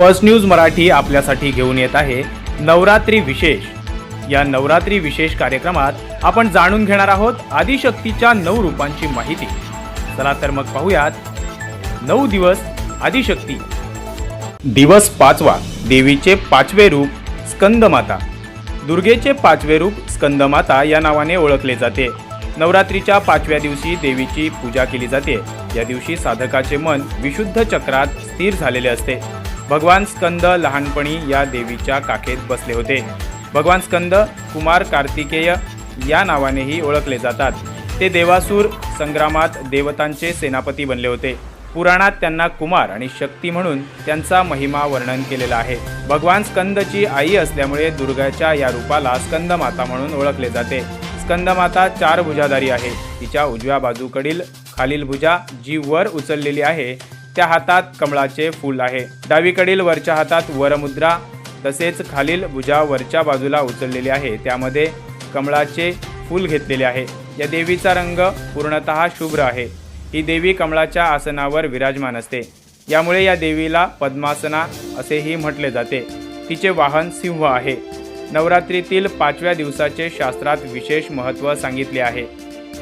First news Marathi आपल्यासाठी घेऊन येत आहे नवरात्री विशेष. या नवरात्री विशेष कार्यक्रमात आपण जाणून घेणार आहोत आदिशक्तीच्या नऊ रूपांची माहिती. चला तर मग पाहूयात नऊ दिवस आदिशक्ती. दिवस पाचवा देवीचे पाचवे रूप स्कंदमाता. दुर्गेचे पाचवे रूप स्कंदमाता या नावाने ओळखले जाते. नवरात्रीच्या पाचव्या दिवशी देवीची पूजा केली जाते. या दिवशी साधकाचे मन विशुद्ध चक्रात स्थिर झालेले असते. भगवान स्कंद लहानपणी या देवीच्या काखेत बसले होते. भगवान स्कंद कुमार कार्तिकेय या नावानेही ओळखले जातात. ते देवासूर संग्रामात देवतांचे सेनापती बनले होते. पुराणात त्यांना कुमार आणि शक्ती म्हणून त्यांचा महिमा वर्णन केलेला आहे. भगवान स्कंदची आई असल्यामुळे दुर्गाच्या या रूपाला स्कंदमाता म्हणून ओळखले जाते. स्कंदमाता चार भुजाधारी आहे. तिच्या उजव्या बाजूकडील खालील भुजा जी वर उचललेली आहे त्या हातात कमळाचे फूल आहे. डावीकडील वरच्या हातात वरमुद्रा तसेच खालील भुजा वरच्या बाजूला उचललेली आहे. त्यामध्ये कमळाचे फूल घेतलेले आहे. या देवीचा रंग पूर्णतः शुभ्र आहे. ही देवी कमळाच्या आसनावर विराजमान असते. यामुळे या देवीला पद्मासना असेही म्हटले जाते. तिचे वाहन सिंह आहे. नवरात्रीतील पाचव्या दिवसाचे शास्त्रात विशेष महत्त्व सांगितले आहे.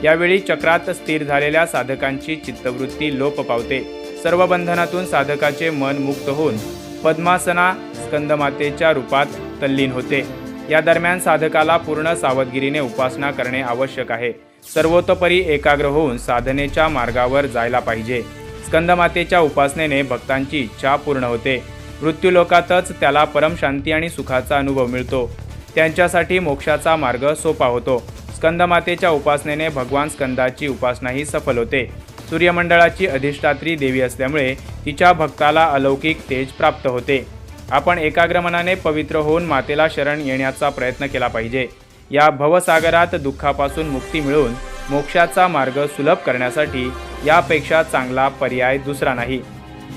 यावेळी चक्रात स्थिर झालेल्या साधकांची चित्तवृत्ती लोप पावते. सर्व बंधनातून साधकाचे मन मुक्त होऊन पद्मासना स्कंदमातेच्या रूपात तल्लीन होते. या दरम्यान साधकाला पूर्ण सावधगिरीने उपासना करणे आवश्यक आहे. सर्वतोपरी एकाग्र होऊन साधनेच्या मार्गावर जायला पाहिजे. स्कंदमातेच्या उपासनेने भक्तांची इच्छा पूर्ण होते. मृत्यूलोकातच त्याला परमशांती आणि सुखाचा अनुभव मिळतो. त्यांच्यासाठी मोक्षाचा मार्ग सोपा होतो. स्कंदमातेच्या उपासनेने भगवान स्कंदाची उपासनाही सफल होते. सूर्यमंडळाची अधिष्ठात्री देवी असल्यामुळे तिच्या भक्ताला अलौकिक तेज प्राप्त होते. आपण एकाग्र मनाने पवित्र होऊन मातेला शरण येण्याचा प्रयत्न केला पाहिजे. या भवसागरात दुःखापासून मुक्ती मिळवून मोक्षाचा मार्ग सुलभ करण्यासाठी यापेक्षा चांगला पर्याय दुसरा नाही.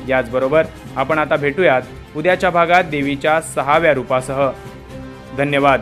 याचबरोबर आपण आता भेटूयात उद्याच्या भागात देवीच्या सहाव्या रूपासह. धन्यवाद.